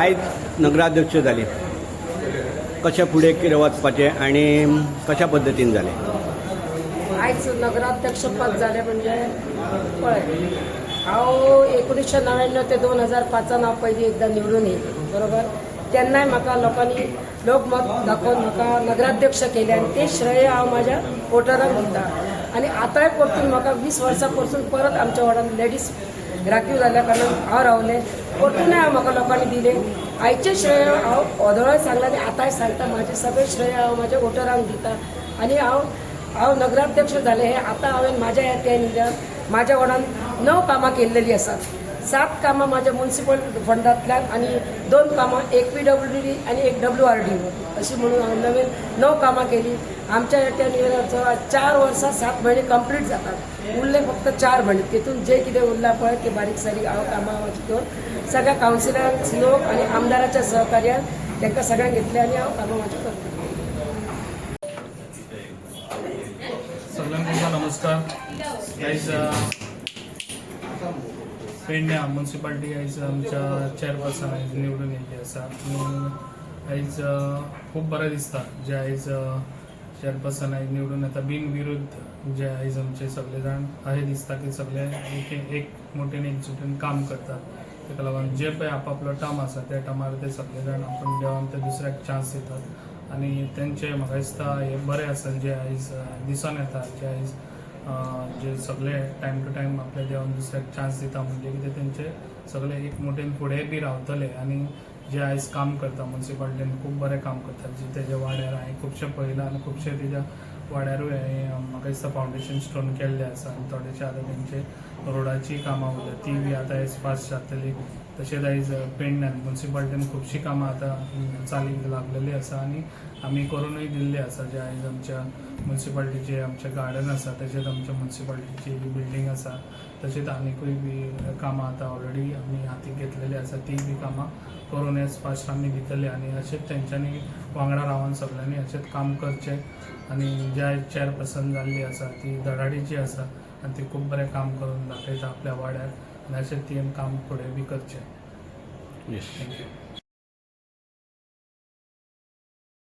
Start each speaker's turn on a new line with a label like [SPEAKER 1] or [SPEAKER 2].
[SPEAKER 1] आयज नगराध्यक्ष जाली कशें फुडें कितें वचपाचें आनी कशा पद्दतीन जालें
[SPEAKER 2] आयज नगराध्यक्ष पद जालें म्हणजे पळय हांव एकोणीशे णव्याण्णव ते दोन हजार पांचान हांव पयलीं एकदां निवडून येयलें बरोबर? तेन्नाय म्हाका लोकांनी लोकमत दाखोवन म्हाका नगराध्यक्ष केले आनी ते श्रेय हांव माझ्या वोटरांक दिता आनी आतांय परतून म्हाका वीस वर्सां परतून परत आमच्या वाड्यान लेडीज राखीव जाल्या कारणान हांव रावलें. परतूनय हांव म्हाका लोकांनी दिलें? आयचें श्रेय हांव ओदोळाय सांगलां आनी आतांय सांगता म्हाजें सगळें श्रेय हांव म्हाज्या वोटरांक दिता आनी हांव हांव नगराध्यक्ष जालें हें आतां हांवें म्हाज्या येत्या म्हाज्या वांगडान णव कामां केल्लेलीं आसात सात कामां माझ्या म्युन्सिपल फंडांतल्यान आनी दोन कामां एक पी डब्ल्यू डी आनी एक डब्ल्यू आर डी अशी म्हणून नवीन णव कामां केलीं. आमच्या त्या निवडणुकांचो चार वर्षात सात महिने कंप्लीट जातात. उरले फक्त चार महिने. तितून जे कितें उरलां पळय ते बारीक सारीक कामां म्हाजी सगळ्या काउन्सिलर्स लोक आनी आमदाराच्या सहकार्यान त्यांना सगळ्यांक घेतले आनी हांव कामां माझी करता
[SPEAKER 3] सगळ्यांना नमस्कार. पेडण्या म्युन्सिपाल्टी आयज आमच्या चेअरपर्सन आयज निवडून येयल्ली आसा आनी आयज खूब बरें दिसता जे आयज चेअरपर्सन आयज निवडून येता बिनविरुद्ध जे आयज आमचे सगळे जाण अशें दिसता की सगळे एक एक मोठेन एकजुटीन काम करतात. ताका लागून जे पळय आपआपलो टर्म आसा त्या टर्मार ते सगळे जाण आपण देवान ते दुसऱ्याक चान्स दितात. आनी तेंचे म्हाका दिसता हे बरें आसा जे आयज दिसून येता जे आयज जे सगळे टायम टू टायम आपल्या देवान दुसऱ्याक चान्स दिता म्हणजे कितें तेंचे सगळे एक मोटेन फुडें बी रावतले आनी जे आयज काम करता म्युन्सिपाल्टीन खूब बरें काम करतात. जे तेज्या वाड्यार हांवें खुबशे पळयलां आनी खुबशे तेज्या वाड्यारूय हांवें म्हाका दिसता फावंडेशन स्टोन केल्ले आसा आनी थोडेशे आतां तेंचे रोडाची कामां उरल्या ती बी आतां आयज फास्ट जातली. तशेंच आयज पेडण्यान मुन्सिपाल्टीन खुबशीं कामां आतां चालीक लागलेलीं आसा आनी आमी करूनय दिल्लीं आसा जे आयज आमच्या म्युन्सिपाल्टीचे आमचें गार्डन आसा तशेंच आमच्या मुन्सिपाल्टीची बिल्डींग आसा तशेंच आनिकूय बी कामां आतां ऑलरेडी आमी हातीक घेतलेली आसा ती बी कामां करून हेच फास्ट आमी दितले आनी अशेंच तेंच्यांनी वांगडा रावन सगळ्यांनी अशेंच काम करचें. आनी ज्या चेअरपर्सन जाल्ली आसा ती धडाडीची आसा आनी ती खूब बरें काम करून दाखयता आपल्या वाड्यार आनी अशेंच ती काम फुडें बी करचें
[SPEAKER 1] येस
[SPEAKER 3] थँक्यू